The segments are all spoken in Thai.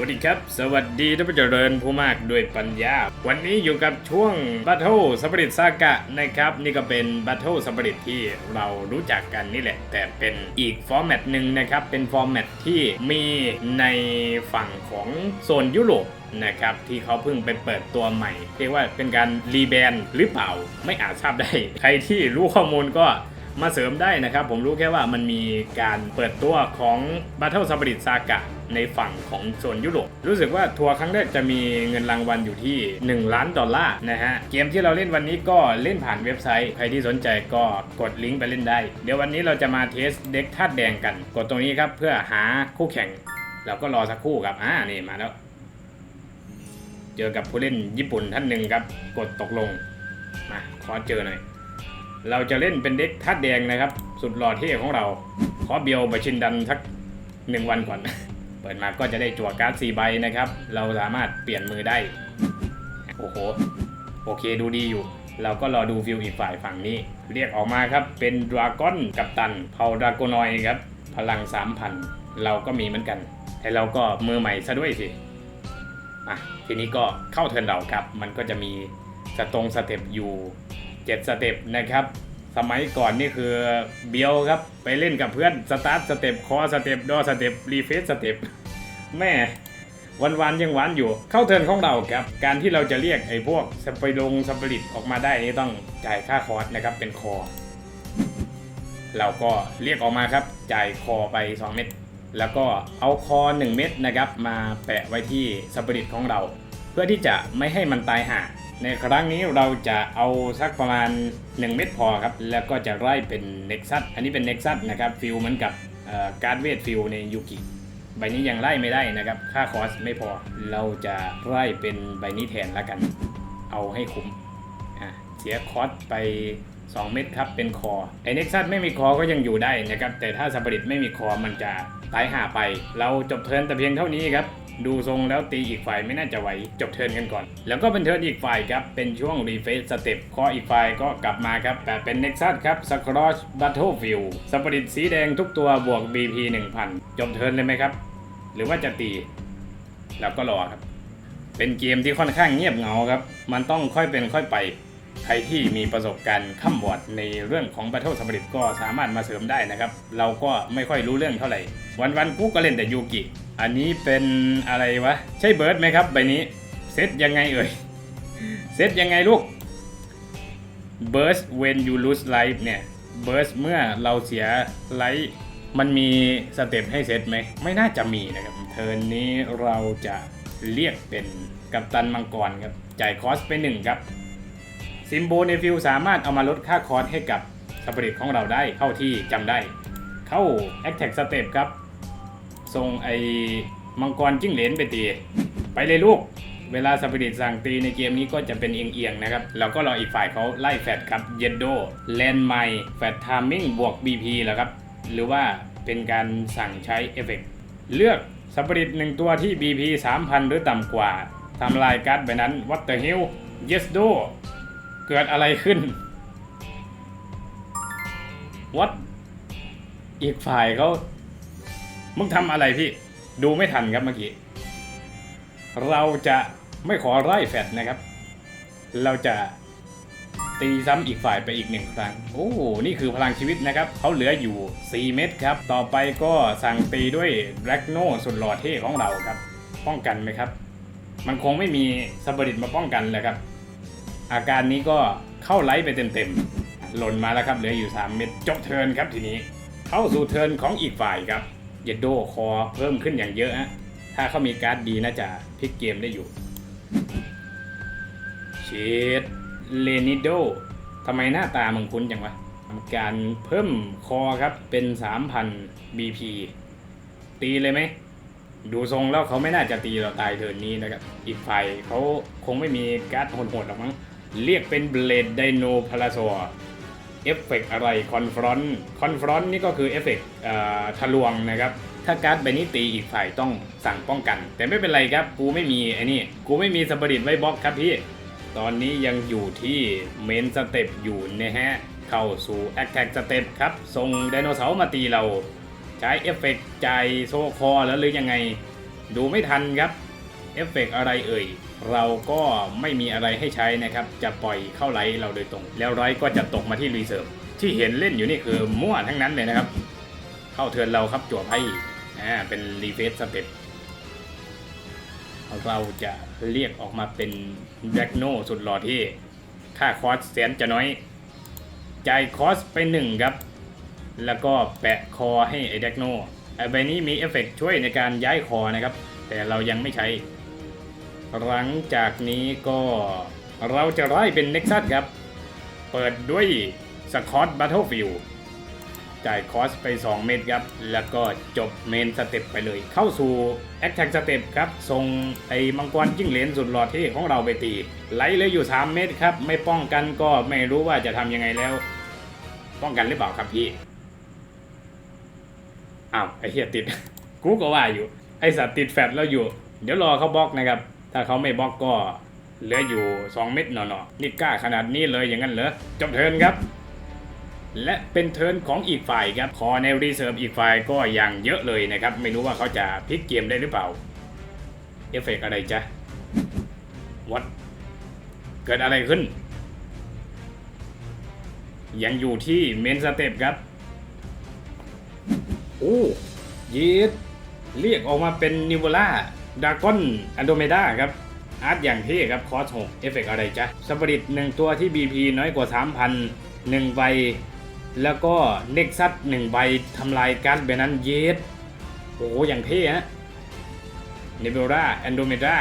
วัสดีครับ สวัสดีท่านผู้เจริญผู้มากด้วยปัญญา วันนี้อยู่กับช่วง Battle สปริตซากะนะครับ นี่ก็เป็น Battle สปริตที่เรารู้จักกันนี่แหละ แต่เป็นอีกฟอร์แมตหนึ่งนะครับ เป็นฟอร์แมตที่มีในฝั่งของโซนยุโรปนะครับที่เขาเพิ่งไปเปิดตัวใหม่ เรียกว่าเป็นการรีแบรนด์หรือเปล่าไม่อาจทราบได้ ใครที่รู้ข้อมูลก็มาเสริมได้นะครับ ผมรู้แค่ว่ามันมีการเปิดตัวของ Battle Spirit Saga ในฝั่งของโซนยุโรปรู้สึกว่าทัวร์ครั้งแรกจะมีเงินรางวัลอยู่ที่ 1 ล้านดอลลาร์นะฮะเกมที่เราเล่นวันนี้ก็เล่นผ่านเว็บไซต์ ใครที่สนใจก็กดลิงก์ไปเล่นได้ เดี๋ยววันนี้เราจะมาเทสเด็กธาตุแดงกัน กดตรงนี้ครับเพื่อหาคู่แข่งเราก็รอสักครู่ครับอ่านี่มาแล้ว เจอกับผู้เล่นญี่ปุ่นท่านหนึ่งครับ กดตกลงมาขอเจอหน่อยเราจะเล่นเป็นเด็กธาตุแดงนะครับ สุดหล่อเท่ของเรา ขอเบียวไปชินดันสักหนึ่งวันก่อน ปิดมาก็จะได้จั่วการ์ดสี่ใบนะครับ เราสามารถเปลี่ยนมือได้ โอ้โห โอเคดูดีอยู่ เราก็รอดูฟิวอีกฝ่ายฝั่งนี้ เรียกออกมาครับ เป็นดราก้อนกับตันเผาดราโกนอยครับ พลัง 3,000 เราก็มีเหมือนกัน แต่เราก็มือใหม่ซะด้วยสิ อะ ทีนี้ก็เข้าเทิร์นเราครับ มันก็จะมีสตรงสเต็ปอยู่เจ็ดสเต็ปนะครับสมัยก่อนนี่คือเบียวครับ ไปเล่นกับเพื่อน สตาร์ทสเต็ปคอสเต็ปดอสเต็ปรีเฟซสเต็ป แม่วันวันๆยังหวานอยู่ เข้าเทินของเราครับ การที่เราจะเรียกไอ้พวกสไปดงสปริตออกมาได้นี่ต้องจ่ายค่าคอร์สนะครับเป็นคอ เราก็เรียกออกมาครับ จ่ายคอไป 2 เม็ดแล้วก็เอาคอ 1 เม็ดนะครับ มาแปะไว้ที่สปริตของเรา เพื่อที่จะไม่ให้มันตายห่าในครั้งนี้เราจะเอาสักประมาณ 1 เม็ดพอครับ แล้วก็จะไล่เป็นเน็กซัสอันนี้เป็นเน็กซัสนะครับฟิลเหมือนกับการ์ดเวทฟิลในยูกิ ใบนี้ยังไล่ไม่ได้นะครับ ค่าคอสไม่พอ เราจะไล่เป็นใบนี้แทนแล้วกัน เอาให้คุ้มเสียคอสไป 2 เม็ดครับเป็นคอไอเน็กซัสไม่มีคอก็ยังอยู่ได้นะครับ แต่ถ้าสปริตไม่มีคอมันจะตายห่าไป เราจบเทิร์นแต่เพียงเท่านี้ครับ ดูทรงแล้วตีอีกฝ่ายไม่น่าจะไหว จบเทิร์นกันก่อน แล้วก็เป็นเทิร์นอีกฝ่ายครับ เป็นช่วงรีเฟซสเต็ปคออีกฝ่ายก็กลับมาครับ แต่เป็นเน็กซัสครับสครอชบัตเทิลฟิลสปริตสีแดงทุกตัวบวก BP 1000 จบเทิร์นเลยไหมครับ หรือว่าจะตีแล้วก็รอครับ เป็นเกมที่ค่อนข้างเงียบเหงาครับ มันต้องค่อยเป็นค่อยไป ใครที่มีประสบการณ์ข้ามวอร์ดในเรื่องของ Battle สปริตก็สามารถมาเสริมได้นะครับ เราก็ไม่ค่อยรู้เรื่องเท่าไหร่ วันวันๆกูก็เล่นแต่ยูกิ อันนี้เป็นอะไรวะ ใช่เบิร์ดไหมครับใบนี้ เซตยังไงเอ่ย เซตยังไงลูก burst when you lose life เนี่ย burst เมื่อเราเสียไลฟ์มันมีสเต็ปให้เซตไหม ไม่น่าจะมีนะครับ เทิร์นนี้เราจะเรียกเป็นกัปตันมังกรครับ จ่ายคอสไปหนึ่งครับ ซิมโบในฟิลสามารถเอามาลดค่าคอร์สให้กับสปริตของเราได้เท่าที่จำได้ เข้า a อ t แท็กสเต็ปครับ ส่งไอ้มังกรจิ้งเหลนไปตี ไปเลยลูก เวลาสปิริตสั่งตีในเกมนี้ก็จะเป็นเอียงๆนะครับ เราก็รออีกฝ่ายเขาไล่แฟดครับเยนโดแลนไมแฟดทามมิ่งบวก BP แล้วครับ หรือว่าเป็นการสั่งใช้เอฟเฟกเลือกสปิริตหนึ่งตัวที่ BP 3,000 หรือต่ำกว่าทำลายการ์ดใบนั้น What the hell Yes do เกิดอะไรขึ้น What อีกฝ่ายเขา มึงทำอะไรพี่ ดูไม่ทันครับเมื่อกี้ เราจะไม่ขอไล่แฟดนะครับ เราจะตีซ้ำอีกฝ่ายไปอีกหนึ่งครั้ง โอ้นี่คือพลังชีวิตนะครับ เขาเหลืออยู่ 4 เม็ดครับ ต่อไปก็สั่งตีด้วยแร็กโนสุดหล่อเท่ของเราครับ ป้องกันไหมครับ มันคงไม่มีสปริตมาป้องกันเลยครับ อาการนี้ก็เข้าไลท์ไปเต็มๆ หล่นมาแล้วครับ เหลืออยู่ 3 เม็ดจบเทิร์นครับทีนี้ เข้าสู่เทิร์นของอีกฝ่ายครับ เยดโดคอเพิ่มขึ้นอย่างเยอะฮะถ้าเขามีการ์ดดีน่าจะพลิกเกมได้อยู่เชดเลนิโดทำไมหน้าตามึงคุ้นจังวะการเพิ่มคอครับเป็น 3,000 BP ตีเลยไหม ดูทรงแล้วเขาไม่น่าจะตีเราตายเทินนี้นะครับ อีกฝ่ายเขาคงไม่มีการ์ดโหดๆหรอกมั้ง เรียกเป็นเบลดไดโนพาราโซ เอฟเฟกอะไรคอนฟรอนต์คอนฟรอนต์นี่ก็คือเอฟเฟกทะลวงนะครับ ถ้าการ์ดใบนี้ตีอีกฝ่ายต้องสั่งป้องกัน แต่ไม่เป็นไรครับ กูไม่มีไอ้นี่ กูไม่มีสปริตไว้บล็อกครับพี่ ตอนนี้ยังอยู่ที่เมนสเต็ปอยู่นะฮะ เข้าสู่แอคแท็กสเต็ปครับ ส่งไดโนเสาร์มาตีเรา ใช้เอฟเฟกต์ใจโซคอแล้วหรือยังไง ดูไม่ทันครับ เอฟเฟกต์อะไรเอ่ย เราก็ไม่มีอะไรให้ใช้นะครับ จะปล่อยเข้าไลท์เราโดยตรง แล้วไลท์ก็จะตกมาที่รีเซิร์ฟที่เห็นเล่นอยู่นี่คือมั่วทั้งนั้นเลยนะครับ เข้าเทิร์นเราครับจั่วไพ่อ่าเป็นรีเฟสสเต็ปเราจะเรียกออกมาเป็นแบล็กโนสุดหล่อที่ค่าคอสแสนจะน้อย จ่ายคอสไปหนึ่งครับ แล้วก็แปะคอให้ไอแดกโนไอใบนี้มีเอฟเฟกต์ช่วยในการย้ายคอนะครับ แต่เรายังไม่ใช้ หลังจากนี้ก็เราจะไล่เป็นเน็กซัสครับ เปิดด้วยสคอตบัตเทิลฟิลจ่ายคอสไป 2 เม็ดครับ แล้วก็จบเมนสเต็ปไปเลย เข้าสู่แอคแท็กสเต็ปครับส่งไอ้มังกรจิ้งเหลนสุดหล่อเท่ของเราไปตีไหลเลยอยู่ 3 เม็ดครับ ไม่ป้องกันก็ไม่รู้ว่าจะทำยังไงแล้ว ป้องกันหรือเปล่าครับพี่ อ้าว ไอ้เหี้ยติด กูก็ว่าอยู่ ไอสัตว์ติดแฟตแล้วอยู่ เดี๋ยวรอเขาบล็อกนะครับ ถ้าเขาไม่บล็อกก็เหลืออยู่ 2 เม็ดหน่อๆนี่กล้าขนาดนี้เลยอย่างนั้นเหรอจบเทินครับ และเป็นเทินของอีกฝ่ายครับคอในรีเซิร์ฟอีกฝ่ายก็ย่างเยอะเลยนะครับ ไม่รู้ว่าเขาจะพลิกเกมได้หรือเปล่า เอฟเฟกต์อะไรจ๊ะวัดเกิดอะไรขึ้น ยังอยู่ที่เมนสเต็ปครับ โอ้ยีดเรียกออกมาเป็นนิวล่า ดากอนอันโดเมดาครับอาร์ตอย่างเท่ครับคอสหกเอฟเฟกอะไรจ๊ะสปริตหนึ่งตัวที่ BP น้อยกว่า 3,000หนึ่งใบ แล้วก็เน็กซัสหนึ่งใบทำลายการ์ดแบบนั้นเยดโอ้โหอย่างเท่ฮะนิเบล่าแอนโดเมดา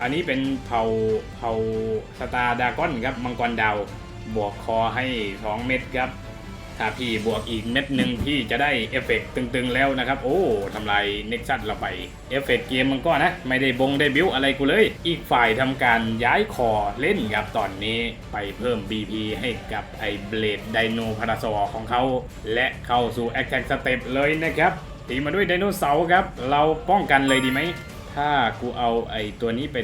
อันนี้เป็นเผ่าเผ่าสตาร์ดากอนครับ มังกรดาว บวกคอให้ 2 เม็ดครับ ถ้าพี่บวกอีกเม็ดหนึ่งพี่จะได้เอฟเฟกต์ตึงๆแล้วนะครับ โอ้ทำลายเน็กซัสเราไปเอฟเฟกต์เกมมันก็นะ ไม่ได้บงได้บิวอะไรกูเลย อีกฝ่ายทำการย้ายคอเล่นครับตอนนี้ไปเพิ่ม BP ให้กับไอ้เบลดไดโนพาราซอของเขา และเข้าสู่แอคแท็กสเต็ปเลยนะครับตีมาด้วยไดโนเสาร์ครับ เราป้องกันเลยดีไหม ถ้ากูเอาไอ้ตัวนี้ไป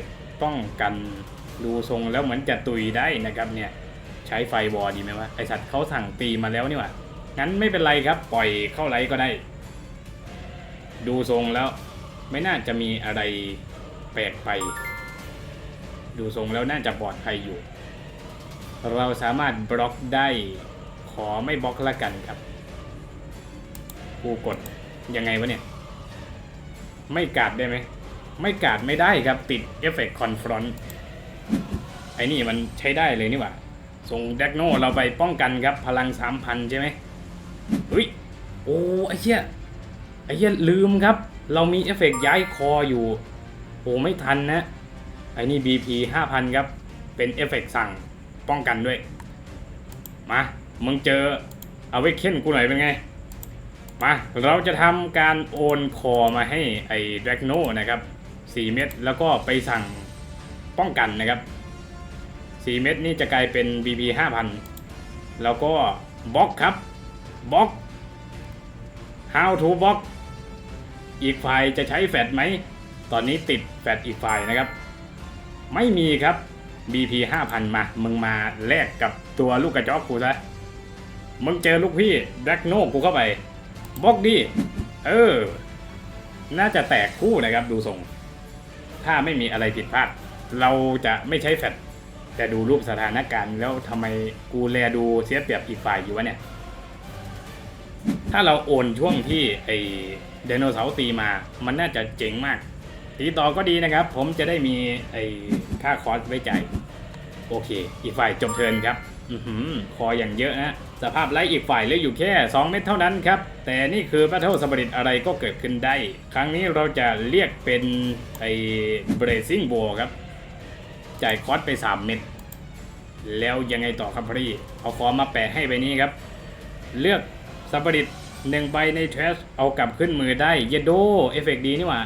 ป้องกันดูทรงแล้วเหมือนจะตุยได้นะครับเนี่ย ช้ไฟวอดีไหมวะไอสัตว์เขาสั่งตีมาแล้วนี่หว่างั้นไม่เป็นไรครับ ปล่อยเข้าไลท์ก็ได้ ดูทรงแล้ว ไม่น่าจะมีอะไรแปลกไป ดูทรงแล้วน่าจะปลอดภัยอยู่ เราสามารถบล็อกได้ ขอไม่บล็อกละกันครับ กูกดยังไงวะเนี่ย ไม่กาดได้ไหม ไม่กาดไม่ได้ครับติดเอฟเฟกต์คอนฟรอนต์ไอ้นี่มันใช้ได้เลยนี่หว่า ส่งแดกโนเราไปป้องกันครับพลังสามพันใช่ไหมเฮ้ยโอ้ไอ้เหี้ยไอ้เหี้ยลืมครับ เรามีเอฟเฟกต์ย้ายคออยู่โอ้ไม่ทันนะไอ้นี่ BP 5,000 ครับ เป็นเอฟเฟกต์สั่งป้องกันด้วย มา มึงเจอเอาไว้เค้นกูหน่อยเป็นไง มา เราจะทำการโอนคอมาให้ไอ้แดกโนนะครับ 4 เม็ดแล้วก็ไปสั่งป้องกันนะครับ 4เม็ดนี่จะกลายเป็น BP 5,000 แล้วก็บล็อกครับบล็อก how to บล็อก อีกฝ่ายจะใช้แฟดไหม ตอนนี้ติดแฟดอีกฝ่ายนะครับ ไม่มีครับ BP 5,000 มา มึงมาแลกกับตัวลูกกระจอกกูซะ มึงเจอลูกพี่แบล็กโนกูเข้าไปบล็อกดิเออ น่าจะแตกคู่นะครับดูทรง ถ้าไม่มีอะไรผิดพลาด เราจะไม่ใช้แฟด แต่ดูรูปสถานการณ์แล้วทำไมกูแลดูเสียเปรียบอีกฝ่ายอยู่วะเนี่ย ถ้าเราโอนช่วงที่ไอไดโนเสาร์ตีมา มันน่าจะเจ๋งมาก ตีต่อก็ดีนะครับ ผมจะได้มีไอค่าคอร์สไว้ใจ โอเค อีกฝ่ายจบเทินครับอือหือคออย่างเยอะนะสภาพไล่อีกฝ่ายเหลืออยู่แค่ 2 เม็ดเท่านั้นครับ แต่นี่คือ Battle Spirit อะไรก็เกิดขึ้นได้ ครั้งนี้เราจะเรียกเป็นไอ้ Bracing Bow ครับ จ่ายคอร์สไป 3 เม็ดแล้วยังไงต่อครับพี่เอาฟอร์มมาแปะให้ใบนี้ครับ เลือกสปริตหนึ่งใบในเทรสเอากลับขึ้นมือได้เยโดเอฟเฟกดีนี่หว่า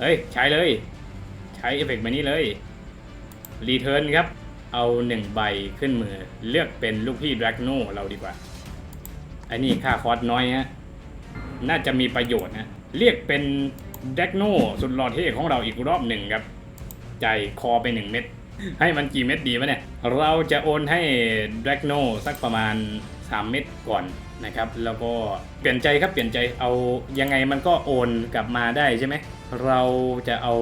เอ้ย ใช้เลย ใช้เอฟเฟกแบบนี้เลยรีเทิร์นครับ เอาหนึ่งใบขึ้นมือ เลือกเป็นลูกพี่แดรกโนเราดีกว่า อันนี้ค่าคอร์สน้อยฮะน่าจะมีประโยชน์นะ เรียกเป็นแดกโนสุดหล่อเท่ของเราอีกรอบหนึ่งครับ ใจคอไปหนึ่งเม็ดให้มันกี่เม็ดดีวะเนี่ย เราจะโอนให้แดกโนสักประมาณ 3 เม็ดก่อนนะครับ แล้วก็เปลี่ยนใจครับเปลี่ยนใจเอายังไงมันก็โอนกลับมาได้ใช่ไหม เราจะเอา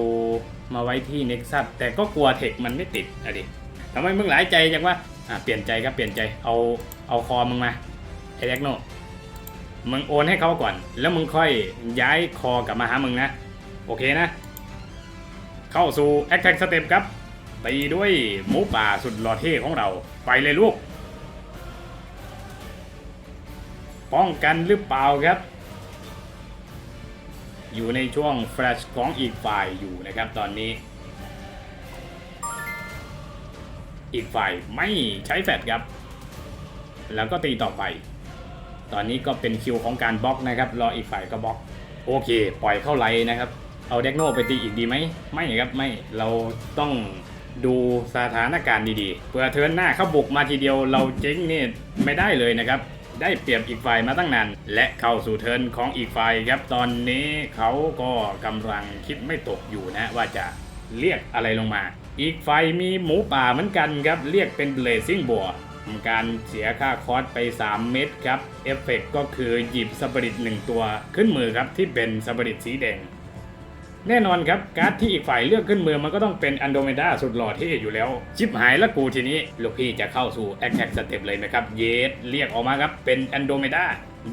มาไว้ที่ Nexus แต่ก็กลัวเทคมันไม่ติดอะดิทำไมมึงหลายใจจังวะอะเปลี่ยนใจครับเปลี่ยนใจเอาเอาคอมึงมาไอ้แดกโนมึงโอนให้เขาก่อน แล้วมึงค่อยย้ายคอกลับมาหามึงนะ โอเคนะ เข้าสู่ Attack Step ครับ ตีด้วยหมูป่าสุดหล่อเท่ของเรา ไปเลยลูก ป้องกันหรือเปล่าครับ อยู่ในช่วงแฟลชของอีกฝ่ายอยู่นะครับตอนนี้ อีกฝ่ายไม่ใช้แฟลชครับ แล้วก็ตีต่อไป ตอนนี้ก็เป็นคิวของการบล็อกนะครับ รออีกฝ่ายก็บล็อก โอเค ปล่อยเข้าไลน์นะครับ เอาเด็กโนไปตีอีกดีไหมไม่ครับไม่เราต้องดูสถานการณ์ดีๆเพื่อเทินหน้าเข้าบุกมาทีเดียวเราเจ๊งนี่ไม่ได้เลยนะครับ ได้เปรียบอีกฝ่ายมาตั้งนานและเข้าสู่เทินของอีกฝ่ายครับ ตอนนี้เขาก็กำลังคิดไม่ตกอยู่นะว่าจะเรียกอะไรลงมา อีกฝ่ายมีหมูป่าเหมือนกันครับ เรียกเป็นเบลซิ่งบัวทำการเสียค่าคอสไป 3 เม็ดครับ เอฟเฟกก็คือหยิบสปริตหนึ่งตัวขึ้นมือครับที่เป็นสปริตสีแดง แน่นอนครับ การ์ดที่อีกฝ่ายเลือกขึ้นมือมันก็ต้องเป็นอันโดเมดาสุดหล่อเท่อยู่แล้ว ชิปหายแล้วกูทีนี้ ลูกพี่จะเข้าสู่แอคแท็กสเต็ปเลยนะครับ เยสเรียกออกมาครับ เป็นอันโดเมดา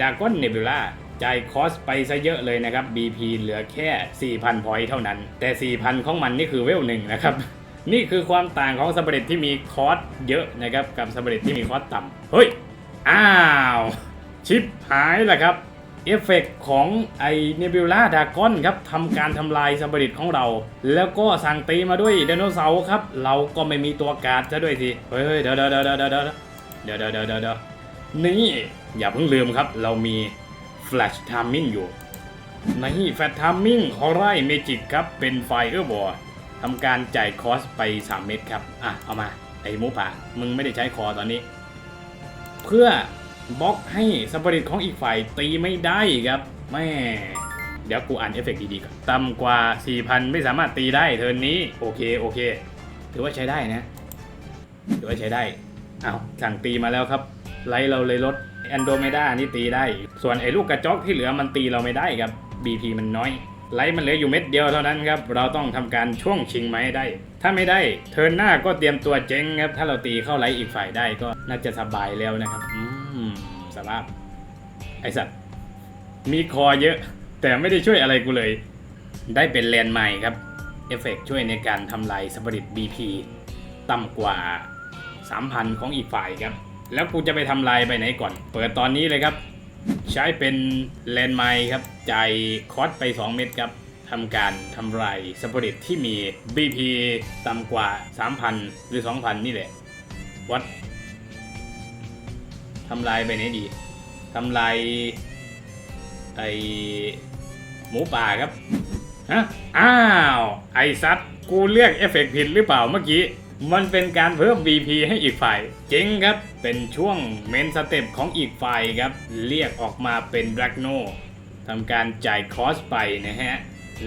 ดากอนเนบิล่าจ่ายคอสไปซะเยอะเลยนะครับ BP เหลือแค่ 4,000 พอยต์เท่านั้น แต่ 4,000 ของมันนี่คือเวลหนึ่งนะครับนี่คือความต่างของสเปรดที่มีคอสเยอะนะครับกับสเปรดที่มีคอสต่ำเฮ้ย อ้าว ชิปหายแล้วครับ เอฟเฟกของไอเนบิวล่าดากอนครับทำการทำลายสมบริของเรา แล้วก็สั่งตีมาด้วยไดโนเสาร์ครับ เราก็ไม่มีตัวการ์ดซะด้วยสิเฮ้ยเดี๋ยวเดี๋ยวเดี๋ยวเดี๋ยวเดี๋ยวเดี๋ยวเดี๋ยวเดี๋ยวเดี๋ยวนี่อย่าเพิ่งลืมครับ เรามี Flash Timing อยู่ในแฟลชทามมิ่งฮอร์ไรเมจิกครับ เป็นไฟเออร์บอร์ทำการจ่ายคอสไป 3 เม็ดครับ อะ เอามา ไอ้หมูป่า มึงไม่ได้ใช้คอตอนนี้ เพื่อ บล็อกให้สปริตของอีกฝ่ายตีไม่ได้ครับแม่เดี๋ยวกูอ่านเอฟเฟกต์ดีๆก่อนต่ำกว่า 4,000 ไม่สามารถตีได้เทิร์นนี้ โอเค โอเค ถือว่าใช้ได้นะ ถือว่าใช้ได้เอาสั่งตีมาแล้วครับ ไลท์เราเลยลดแอนโดเมดานี่ตีได้ ส่วนไอ้ลูกกระจอกที่เหลือมันตีเราไม่ได้ครับ BP มันน้อย ไลท์มันเหลืออยู่เม็ดเดียวเท่านั้นครับ เราต้องทำการช่วงชิงมาให้ได้ ถ้าไม่ได้ เทิร์นหน้าก็เตรียมตัวเจ๊งครับ ถ้าเราตีเข้าไลท์อีกฝ่ายได้ก็น่าจะสบายแล้วนะครับ อืมสภาไอสัตว์ มีคอเยอะ แต่ไม่ได้ช่วยอะไรกูเลย ได้เป็นแลนใหม่ครับ เอฟเฟกต์ช่วยในการทำลายสปริต BP ต่ำกว่า 3,000 ของอีกฝ่ายครับ แล้วกูจะไปทำลายไปไหนก่อน เปิดตอนนี้เลยครับ ใช้เป็นแลนไมค์ครับจ่ายคอสไป 2 เม็ดครับทำการทำลายสปริตที่มี BP ต่ำกว่า 3,000 หรือ 2,000 นี่แหละ วัด ทำลายไปไหนดีทำลายไอหมูป่าครับฮะอ้าว ไอซัดกูเลือกเอฟเฟกต์ผิดหรือเปล่าเมื่อกี้ มันเป็นการเพิ่ม VP ให้อีกฝ่าย เจ๋งครับ เป็นช่วงเมนสเต็ปของอีกฝ่ายครับ เรียกออกมาเป็นแบล็กโนทำการจ่ายคอสไปนะฮะ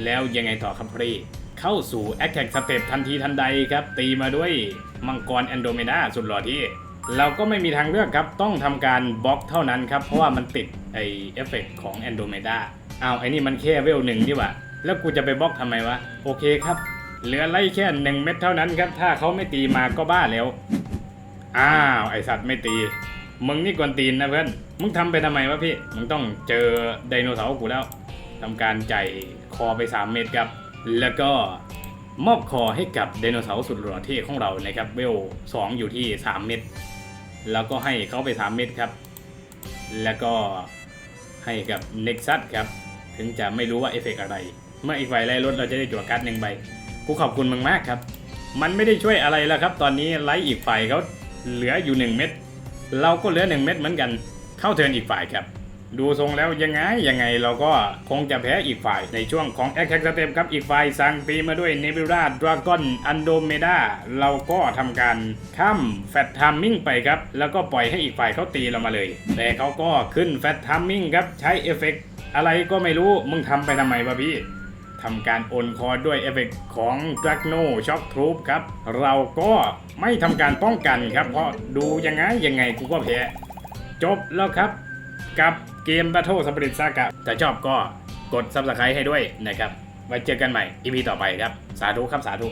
แล้วยังไงต่อครับพี่เข้าสู่ Attack Step ทันทีทันใดครับ ตีมาด้วยมังกรแอนโดเมดาสุดหล่อที่ เราก็ไม่มีทางเลือกครับ ต้องทำการบล็อกเท่านั้นครับ เพราะว่ามันติดไอเอฟเฟกของแอนโดเมดาอ้าวไอ้นี่มันแค่เวลหนึ่งนี่หว่า แล้วกูจะไปบล็อกทำไมวะ โอเคครับ เหลือไล่แค่หนึ่งเม็ดเท่านั้นครับ ถ้าเขาไม่ตีมาก็บ้าแล้ว อ้าว ไอสัตว์ไม่ตี มึงนี่กวนตีนนะเพื่อน มึงทำไปทำไมวะพี่ มึงต้องเจอไดโนเสาร์กูแล้วทำการจ่ายคอไป 3 เม็ดครับ แล้วก็มอบคอให้กับไดโนเสาร์สุดหล่อเท่ของเรานะครับ เวล2อยู่ที่ 3 เม็ด แล้วก็ให้เขาไป 3 เม็ดครับ แล้วก็ให้กับเล็กซัสครับ ถึงจะไม่รู้ว่าเอฟเฟกต์อะไร เมื่ออีกฝ่ายไล่รถเราจะได้จั่วการ์ดหนึ่งใบ กูขอบคุณมึงมากครับ มันไม่ได้ช่วยอะไรแล้วครับ ตอนนี้ไล่อีกฝ่ายเขาเหลืออยู่ 1 เม็ด เราก็เหลือ 1 เม็ดเหมือนกัน เข้าเทิร์นอีกฝ่ายครับ ดูทรงแล้วยังไงยังไงเราก็คงจะแพ้อีกฝ่ายในช่วงของ a t t a c k Step ครับอีกฝ่ายสั่งตีมาด้วย Nebula Dragon Andromeda เราก็ทำการข้ามแฟตทามมิ่งไปครับ แล้วก็ปล่อยให้อีกฝ่ายเขาตีเรามาเลย แต่เขาก็ขึ้นแฟตทามมิ่งครับใช้เอฟเฟกอะไรก็ไม่รู้มึงทำไปทำไมวะพี่ทำการโอนคอร์ด้วยเอฟเฟกของ d r a g n o Shock Troop ครับ เราก็ไม่ทำการป้องกันครับ เพราะดูยังไงยังไงกูก็แพ้ จบแล้วครับ กับเกม Battle Spirit Saga ถ้าชอบก็กด Subscribe ให้ด้วยนะครับ ไว้เจอกันใหม่ EP ต่อไปครับ สาธุครับสาธุ